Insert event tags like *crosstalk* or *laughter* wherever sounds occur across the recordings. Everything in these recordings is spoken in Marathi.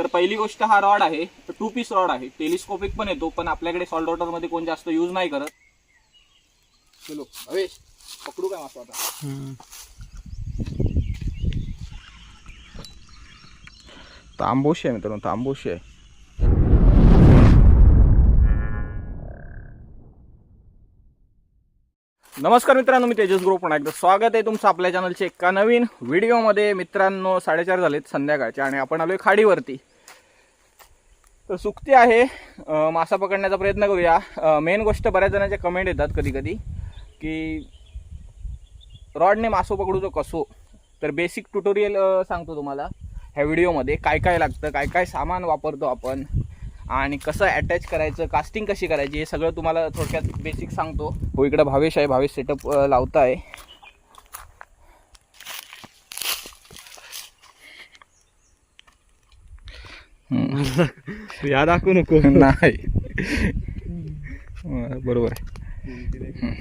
तर पहिली गोष्ट हा रॉड आहे टू पीस रॉड आहे. टेलिस्कोपिक पण येतो पण आपल्याकडे सॉल्ट वॉटरमध्ये कोण जास्त यूज नाही करत. चलो हवेश पकडू काय मासा आता? तांबोशी आहे मित्रांनो तांबोशी आहे. नमस्कार मित्रांनो मी तेजस ग्रुप. पुन्हा एकदा स्वागत आहे तुमचं आपल्या चॅनलच्या एका नवीन व्हिडिओमध्ये मित्रांनो साडेचार झालेत संध्याकाळचे आणि आपण आलोय खाडीवरती. तर सुक्ती आहे. मासा पकडण्याचा प्रयत्न करूया. मेन गोष्ट बऱ्याच जणांच्या कमेंट येतात कधी कधी की रॉडने मासो पकडूचो कसो? तर बेसिक ट्युटोरियल सांगतो तुम्हाला. ह्या व्हिडिओमध्ये काय काय लागतं काय काय सामान वापरतो आपण आणि कसं अटॅच करायचं कास्टिंग कशी करायची हे सगळं तुम्हाला थोडक्यात बेसिक सांगतो. हो इकडं भावेश आहे. भावेश सेटअप लावता आहे *laughs* या दाखवू नको. *laughs* नाही. बरोबर आहे. हं.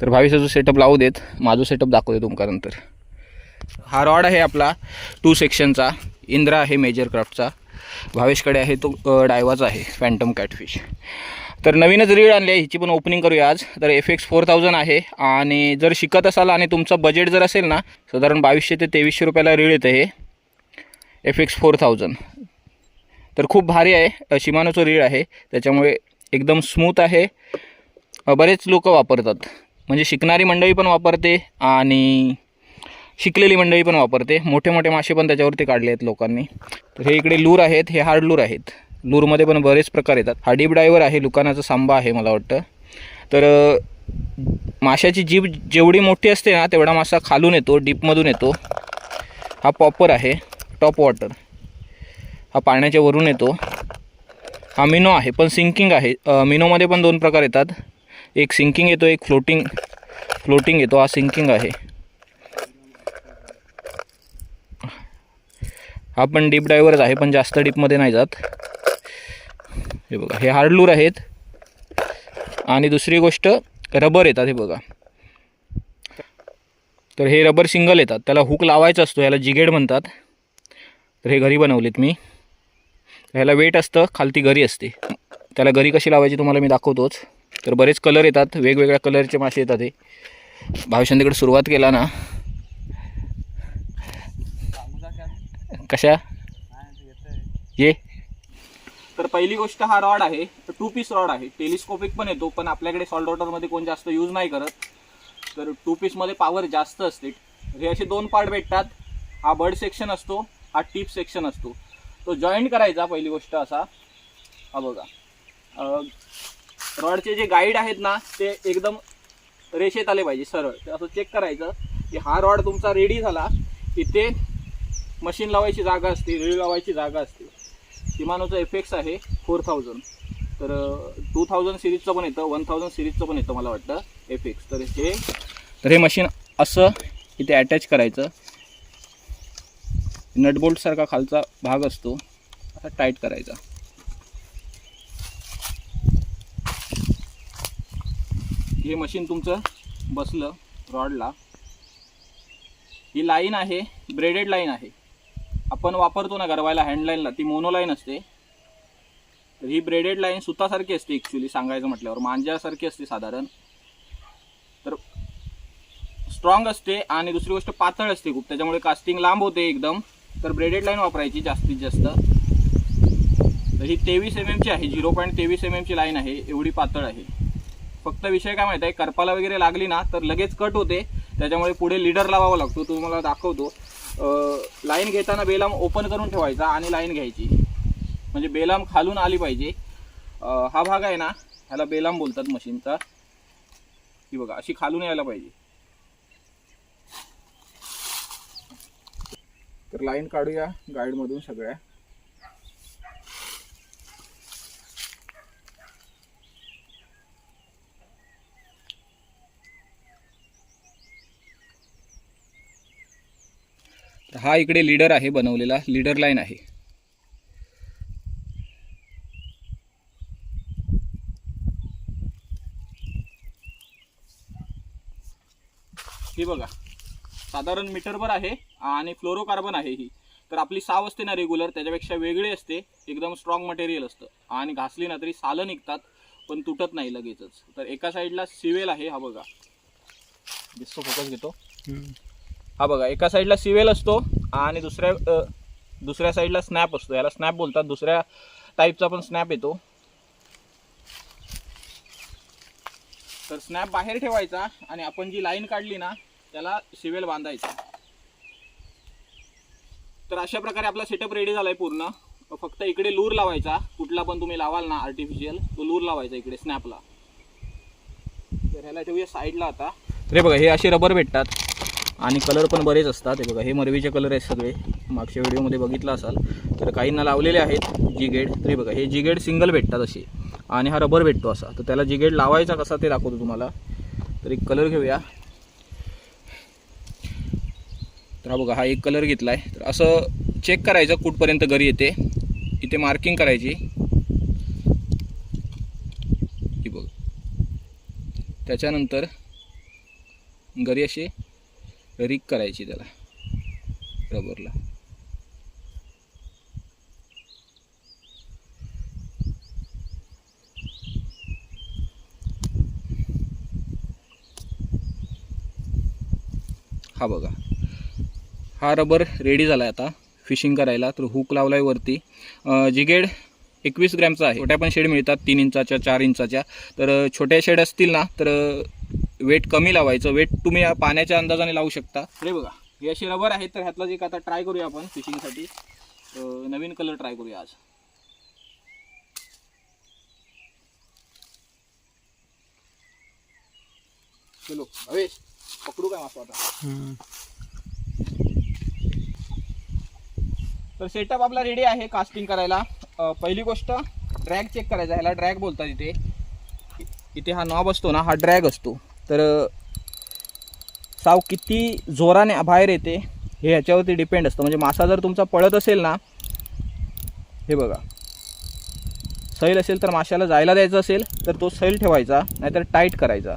तर भावेशाचं सेटअप लावू देत. माझं सेटअप दाखवते तुमका नंतर. हा रॉड आहे आपला टू सेक्शनचा इंद्रा आहे मेजर क्राफ्टचा भावेशकडे आहे तो डायवाचा आहे फॅन्टम कॅटफिश तर नवीनच रीड आणली आहे. हिची पण ओपनिंग करूया आज. तर एफ एक्स फोर थाउजंड आहे. आणि जर शिकत असाल आणि तुमचं बजेट जर असेल ना साधारण बावीसशे ते तेवीसशे रुपयाला रीड येतं हे. एफ एक्स फोर थाउजंड तर खूप भारी आहे. शिमानोचं रीड आहे. त्याच्यामुळे एकदम स्मूथ आहे. बरेच लोक वापरतात. म्हणजे शिकणारी मंडळी पण वापरते आणि शिकलेली मंडळी पण वापरते. मोठे मोठे मासे पण त्याच्यावरती काढले आहेत लोकांनी. तर हे इकडे लूर आहेत. हे हार्ड लूर आहेत. लूरमध्ये पण बरेच प्रकार येतात. हा डीप डायवर आहे. लुकानाचा सांबा आहे मला वाटतं. तर माशाची जीभ जेवढी मोठी असते ना तेवढा मासा खालून येतो डीपमधून येतो. हा पॉपर आहे. टॉप वॉटर हा पाण्याच्या वरून येतो. हा मिनो आहे पण सिंकिंग आहे. मिनोमध्ये पण दोन प्रकार येतात. एक सिंकिंग येतो एक फ्लोटिंग फ्लोटिंग येतो. हा सिंकिंग आहे. हा पण डीप डायव्हरच आहे पण जास्त डीपमध्ये नाही जात. हे बघा हे हार्डलूर आहेत. आणि दुसरी गोष्ट रबर येतात हे बघा. तर हे रबर सिंगल येतात. त्याला हुक लावायचा असतो याला जिगेड म्हणतात. तर हे घरी बनवलेत मी. ह्याला वेट असतं खालती घरी असते. त्याला घरी कशी लावायची तुम्हाला मी दाखवतोच. तर बरेच कलर येतात वेगवेगळ्या कलरचे मासे येतात हे. भाविशांतीकडे सुरुवात केला ना. कशा? ये. तर पहिली गोष्ट हा रॉड आहे टू पीस रॉड आहे. टेलिस्कोपिक पण येतो पण आपल्याकडे सॉल्ट वॉटरमध्ये कोण जास्त यूज नाही करत. तर टू पीसमध्ये पॉवर जास्त असते. हे असे दोन पार्ट भेटतात. हा बर्ड सेक्शन असतो. हा टीप सेक्शन असतो. तो जॉईंट करायचा पहिली गोष्ट असा. हा बघा. रॉडचे जे गाईड आहेत ना ते एकदम रेषेत आले पाहिजे सरळ. ते असं चेक करायचं की हा रॉड तुमचा रेडी झाला इथे मशीन लावायची जागा असते रीळ लावायची जागा असते. शिमानोचं एफेक्स आहे फोर थाउजंड तर टू थाउजंड सिरीजचं पण येतं वन थाउजंड सिरीजचं पण येतं मला वाटतं एफेक्स तर हे तर हे मशीन असं इथे अटॅच करायचं. नटबोल्टसारखा खालचा भाग असतो. असा टाईट करायचा. हे मशीन तुमचं बसलं रॉडला ही लाईन आहे ब्रेडेड लाईन आहे. आपण वापरतो ना गरवायला हँडलाईनला ती मोनो लाईन असते. तर ही ब्रेडेड लाईन सुतासारखी असते ॲक्च्युली सांगायचं म्हटल्यावर. मांज्यासारखी असते साधारण. तर स्ट्रॉंग असते आणि दुसरी गोष्ट पातळ असते खूप. त्याच्यामुळे कास्टिंग लांब होते एकदम. तर ब्रेडेड लाईन वापरायची जास्तीत जास्त. तर ही तेवीस एम एमची आहे झिरो पॉईंट तेवीस एम एमची लाईन आहे एवढी पातळ आहे. फक्त विषय काय माहीत आहे करपाला वगैरे लागली ना तर लगेच कट होते. त्याच्यामुळे पुढे लिडर लावावा लागतो तुम्हाला दाखवतो. लाईन घेताना बेलाम ओपन करून ठेवायचा आणि लाईन घ्यायची. म्हणजे बेलाम खालून आली पाहिजे. हा भाग आहे ना ह्याला बेलाम बोलतात मशीनचा. ही बघा अशी खालून यायला पाहिजे. तर लाईन काढूया गाईडमधून सगळ्या. तर हा इकडे लीडर आहे बनवलेला लीडर लाईन आहे. हे बघा. साधारण मीटरभर आहे आणि फ्लोरोकार्बन आहे ही. तर आपली साव असते ना रेग्युलर त्याच्यापेक्षा वेगळी असते. एकदम स्ट्रॉंग मटेरियल असतं. आणि घासली ना तरी सालं निघतात पण तुटत नाही लगेचच. तर एका साईडला सिवेल आहे हा बघा. दिसतो फोकस घेतो. हा बघा एका साईडला सिवेल असतो आणि दुसऱ्या दुसऱ्या साईडला स्नॅप असतो. याला स्नॅप बोलतात. दुसऱ्या टाईपचा पण स्नॅप येतो. तर स्नॅप बाहेर ठेवायचा आणि आपण जी लाईन काढली ना त्याला सिवेल बांधायचा. तर अशा प्रकारे आपला सेटअप रेडी झालाय पूर्ण. फक्त इकडे लूर लावायचा. कुठला पण तुम्ही लावाल ना आर्टिफिशियल तो लूर लावायचा इकडे स्नॅपला तर ह्याला ठेवूया साईडला आता. तर बघा हे असे रबर भेटतात. आणि कलर पण बरेच असतात. हे बघा हे मरवीचे कलर आहेत सगळे. मागच्या व्हिडिओमध्ये बघितलं असाल. तर काहींना लावलेले आहेत जिगेड तरी बघा हे जिगेड सिंगल भेटतात असे. आणि हा रबर भेटतो असा. तर त्याला जिगेड लावायचा कसा ते दाखवतो तुम्हाला. तर एक कलर घेऊया. तर हा बघा हा एक कलर घेतला आहे तर असं चेक करायचं कुठपर्यंत घरी येते. इथे मार्किंग करायची. ही बघ. त्याच्यानंतर घरी अशी रिक करायची त्याला. रबरला. हा बघा. हा रबर रेडी झाला आहे आता. फिशिंग करायला तर हुक लावला आहे वरती जिगेड एकवीस ग्रॅमचा आहे. छोट्या पण शेड मिळतात तीन इंचाच्या चार इंचाच्या. तर छोट्या शेड असतील ना तर वेट कमी लावायचं. वेट तुम्ही पाण्याच्या अंदाजाने लावू शकता. अरे बघा हे असे रबर आहेत तर ह्यातलाच एक आता ट्राय करूया आपण फिशिंगसाठी नवीन कलर ट्राय करूया आज. चलो अवेश पकडू काय मासा आता? तर सेटअप आपला रेडी आहे कास्टिंग करायला. पहिली गोष्ट ड्रॅग चेक करायचा ह्याला ड्रॅग बोलतात इथे. इथे हा नॉब असतो ना हा ड्रॅग असतो. तर साव किती जोराने बाहेर येते हे ह्याच्यावरती डिपेंड असतं. म्हणजे मासा जर तुमचा पळत असेल ना हे बघा. सैल असेल तर माशाला जायला द्यायचं असेल तर तो सैल ठेवायचा नाहीतर टाईट करायचा.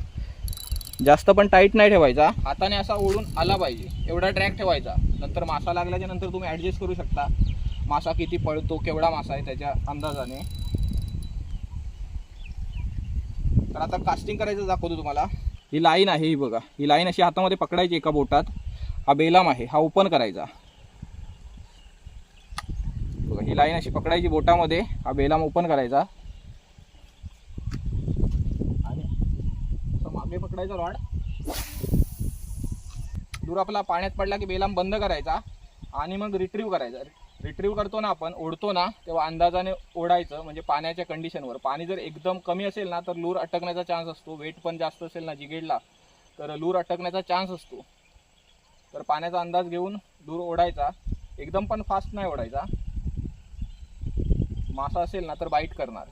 जास्त पण टाईट नाही ठेवायचा. हाताने असा ओढून आला पाहिजे. एवढा ट्रॅक ठेवायचा. नंतर मासा लागल्याच्या नंतर तुम्ही ॲडजस्ट करू शकता. मासा किती पळतो केवढा मासा आहे त्याच्या अंदाजाने. तर आता कास्टिंग करायचं दाखवतो तुम्हाला. ही लाईन आहे ही बघा. ही लाईन अशी हातामध्ये पकडायची एका बोटात. हा बेलाम आहे हा ओपन करायचा. बघा ही लाईन अशी पकडायची बोटामध्ये. हा बेलाम ओपन करायचा. आणि मागे पकडायचा रॉड दुरापला आपला पाण्यात पडला की बेलाम बंद करायचा आणि मग रिट्रीव करायचा. रिट्रीव करतो ना आपण ओढतो ना तेव्हा अंदाजाने ओढायचं म्हणजे पाण्याच्या कंडिशनवर पाणी जर एकदम कमी असेल ना तर लूर अटकण्याचा चान्स असतो. वेट पण जास्त असेल ना जिगेडला तर लूर अटकण्याचा चान्स असतो. तर पाण्याचा अंदाज घेऊन दूर ओढायचा. एकदम पण फास्ट नाही ओढायचा. मासा असेल ना तर बाईट करणार.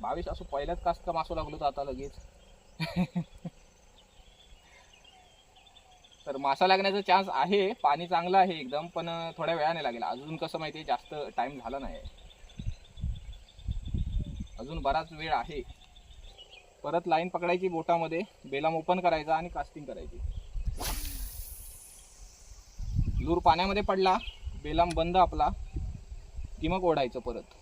बावीस असं पहिल्याच कास्त मासू लागलो तर आता लगेच. तर मासा लागण्याचा चान्स आहे पाणी चांगलं आहे एकदम पण थोड्या वेळाने लागेल. अजून कसं माहिती आहे जास्त टाइम झाला नाही. अजून बराच वेळ आहे. परत लाईन पकडायची बोटामध्ये बेलाम ओपन करायचा आणि कास्टिंग करायची. लूर पाण्यामध्ये पडला बेलाम बंद आपला की मग ओढायचं परत.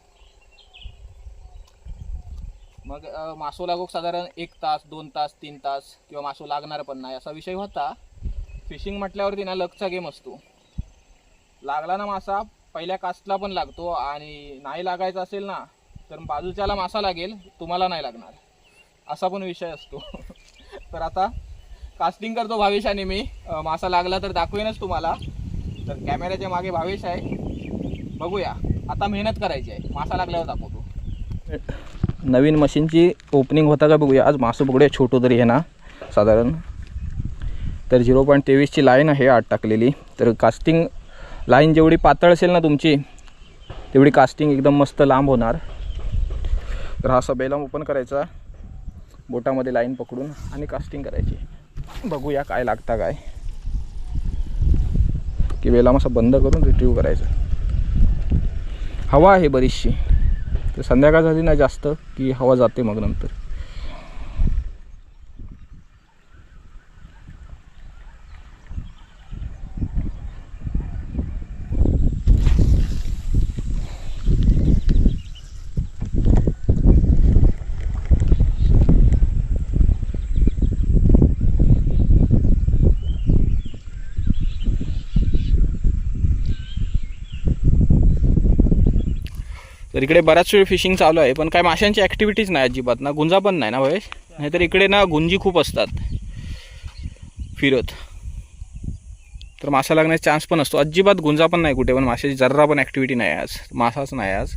मग मासो लागो साधारण एक तास दोन तास तीन तास किंवा मासो लागणार पण नाही असा विषय होता. फिशिंग म्हटल्यावरती ना लकचा गेम असतो. लागला ना मासा पहिल्या कास्टला पण लागतो आणि नाही लागायचा असेल ना तर बाजूच्याला मासा लागेल तुम्हाला नाही लागणार. असा पण विषय असतो. *laughs* तर आता कास्टिंग करतो भावेशाने मी. मासा लागला तर दाखवेनच तुम्हाला. तर कॅमेऱ्याच्या मागे भावेश आहे. बघूया. आता मेहनत करायची आहे. मासा लागल्यावर दाखवतो. *laughs* नवीन मशीनची ओपनिंग होता का बघूया. आज मासं बघूया छोटं तरी आहे ना साधारण. तर झिरो पॉईंट तेवीसची लाईन आहे आत टाकलेली. तर कास्टिंग लाईन जेवढी पातळ असेल ना तुमची तेवढी कास्टिंग एकदम मस्त लांब होणार. तर हा असा बेलाम ओपन करायचा बोटामध्ये लाईन पकडून आणि कास्टिंग करायची. बघूया काय लागता काय. की बेलाम असं बंद करून रिट्रीव करायचं. हवा आहे बरीचशी. तर संध्याकाळ झाली ना जास्त की हवा जाते मग नंतर. तर इकडे बराच वेळ फिशिंग चालू आहे पण काय माशांची ॲक्टिव्हिटीज नाही अजिबात. ना गुंजा पण नाही ना भावेश? नाहीतर इकडे ना गुंजी खूप असतात. फिरत. तर मासा लागण्याचा चान्स पण असतो. अजिबात गुंजा पण नाही कुठे पण माशाची जर्रा पण ॲक्टिव्हिटी नाही आज. मासाच नाही आज.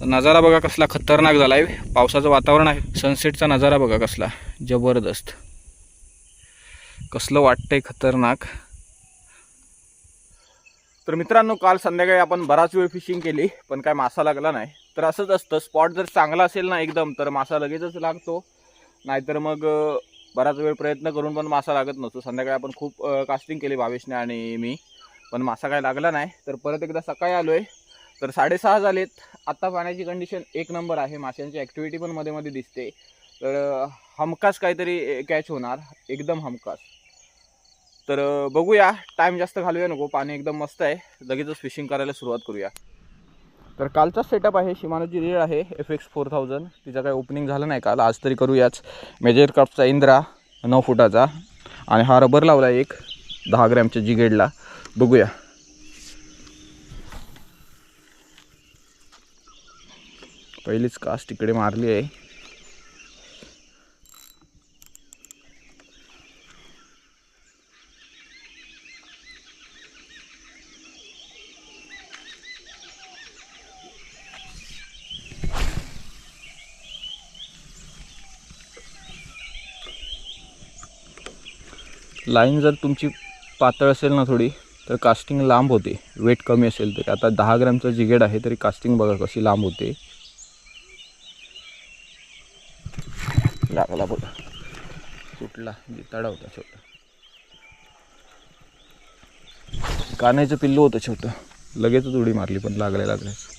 तर नजारा बघा कसला खतरनाक झाला आहे पावसाचं वातावरण आहे. सनसेटचा नजारा बघा कसला. जबरदस्त. कसलं वाटतंय खतरनाक. तर मित्रांनो काल संध्याकाळी आपण बराच वेळ फिशिंग केली पण काय मासा लागला नाही. तर असंच असतं स्पॉट जर चांगला असेल ना एकदम तर मासा लगेचच लागतो. नाहीतर मग बराच वेळ प्रयत्न करून पण मासा लागत नसतो. संध्याकाळी आपण खूप कास्टिंग केली भावेशने आणि मी पण मासा काय लागला नाही. तर परत एकदा सकाळी आलो आहे तर साडेसहा झालेत. आत्ता पाण्याची कंडिशन एक नंबर आहे. माशांची ॲक्टिव्हिटी पण मध्ये मध्ये दिसते. तर हमखास काहीतरी कॅच होणार. एकदम हमखास. तर बघूया. टाईम जास्त घालूया नको. पाणी एकदम मस्त आहे. लगेचच फिशिंग करायला सुरुवात करूया. तर कालचा सेटअप आहे. शिमानोची रेड आहे. एफ एक्स फोर थाउजंड तिचं काही ओपनिंग झालं नाही काल. आज तरी करूयाच. मेजर क्राफ्टचा इंद्रा नऊ फुटाचा. आणि हा रबर लावला एक. दहा ग्रॅमच्या जिगेडला. बघूया. पहिलीच कास्ट तिकडे मारली आहे. लाईन जर तुमची पातळ असेल ना थोडी तर कास्टिंग लांब होते. वेट कमी असेल तरी. आता दहा ग्रॅमचं जिगेड आहे तरी कास्टिंग बघा कशी लांब होते. लागला बघा. सुटला. जिताडा होता छोटा. कान्याचं पिल्लू होतं छोटं. लगेचच उडी मारली पण लागले लागलेच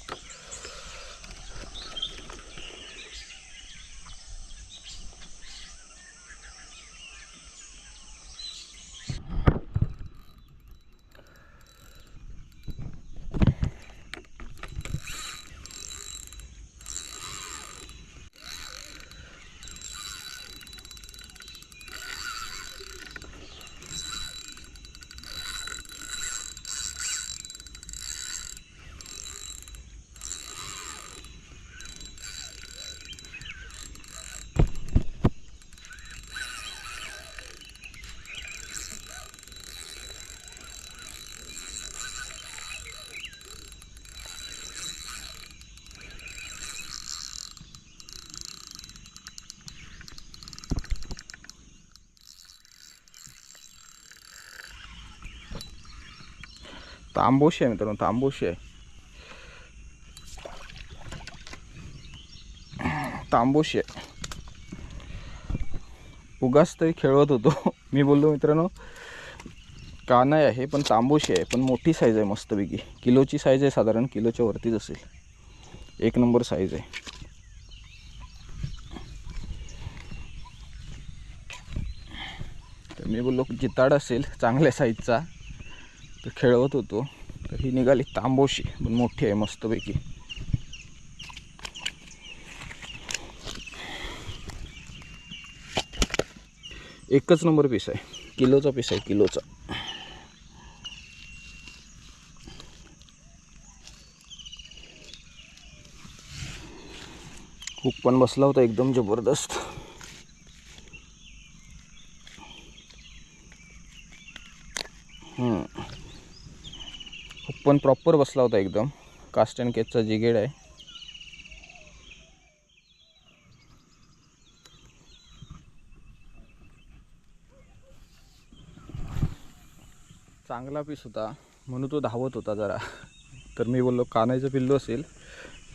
तांबोशी आहे मित्रांनो तांबोशी आहे. तांबोशी आहे. उगाच तरी खेळवत होतो. *laughs* मी बोललो मित्रांनो कानाय आहे पण तांबोशी आहे पण मोठी साईज आहे मस्तपैकी. किलोची साईज आहे साधारण किलोच्या वरतीच असेल. एक नंबर साईज आहे. तर मी बोललो जिताड असेल चांगल्या साईजचा तर खेळवत होतो. तर ही निघाली तांबोशी पण मोठी आहे मस्तपैकी. एकच नंबर पीस आहे. किलोचा पीस आहे किलोचा. हुक पण बसला होता एकदम जबरदस्त. पण प्रॉपर बसला होता एकदम. कास्ट अँड केचचा जिगेड आहे. चांगला पीस होता. म्हणून तो धावत होता जरा. तर मी बोललो कानायचं पिल्लू असेल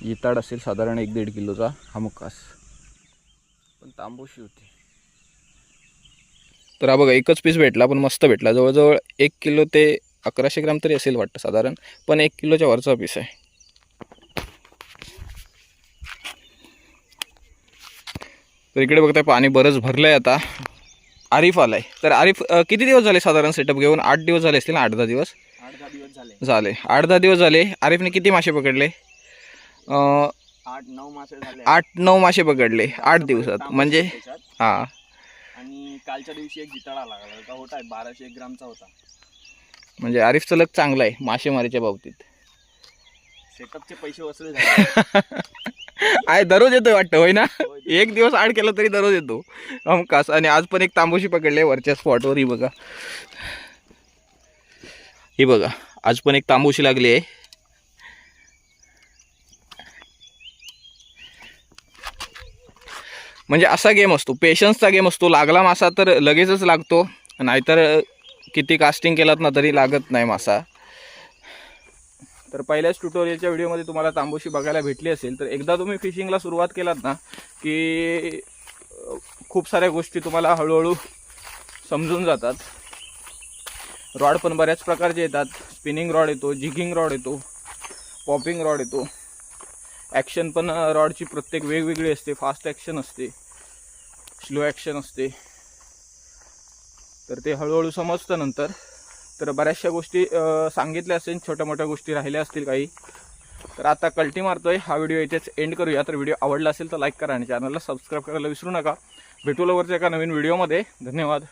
इताड असेल साधारण एक दीड किलोचा हा मुक्कास. पण तांबोशी होती. तर हा बघा एकच पीस भेटला पण मस्त भेटला. जवळजवळ एक किलो ते अकराशे ग्राम तरी असेल वाटतं साधारण पण एक किलोच्या वरचा पीस आहे. तर इकडे बघताय पाणी बरंच भरलं आहे आता. आरिफ आलाय. तर आरिफ किती दिवस झाले साधारण सेटअप घेऊन? आठ दिवस झाले असतील ना? आठ दहा दिवस? आठ दहा दिवस झाले. झाले. आठ दहा दिवस झाले. आरिफने किती मासे पकडले? आठ नऊ मासे झाले. आठ नऊ मासे पकडले. आठ दिवसात. म्हणजे. हां. आणि कालच्या दिवशी एक जिताळा लागला होता बाराशे एक ग्रामचा होता. म्हणजे आरिफचं लग चांगलं आहे मासेमारीच्या बाबतीत. सेटअपचे पैसे वसूल *laughs* आहे दररोज येतोय वाटतं होय ना? एक दिवस आड केलं तरी दररोज येतो. हमखास आणि आज पण एक तांबूशी पकडले वरच्या स्पॉटवर ही बघा. ही बघा आज पण एक तांबूशी लागली आहे. म्हणजे असा गेम असतो पेशन्सचा गेम असतो लागला मासा तर लगेचच लागतो नाहीतर किती कास्टिंग केलात ना तरी लागत नाही मासा. तर पहिल्याच ट्युटोरियलच्या व्हिडिओमध्ये तुम्हाला तांबूशी बघायला भेटली असेल तर एकदा तुम्ही फिशिंगला सुरुवात केलात ना की खूप साऱ्या गोष्टी तुम्हाला हळूहळू समजून जातात. रॉड पण बऱ्याच प्रकारचे येतात. स्पिनिंग रॉड येतो जिगिंग रॉड येतो पॉपिंग रॉड येतो. ॲक्शन पण रॉडची प्रत्येक वेगवेगळी असते फास्ट ॲक्शन असते स्लो ॲक्शन असते. तर ते हळूहळू समजतं नंतर. तर बऱ्याचशा गोष्टी सांगितल्या असेल छोट्या मोठ्या गोष्टी राहिल्या असतील काही. तर आता कल्टी मारतोय. हा व्हिडिओ इथेच एंड करूया. तर व्हिडिओ आवडला असेल तर लाईक करा आणि चॅनलला सबस्क्राईब करायला विसरू नका. भेटू लवकरच्या एका नवीन व्हिडिओमध्ये धन्यवाद.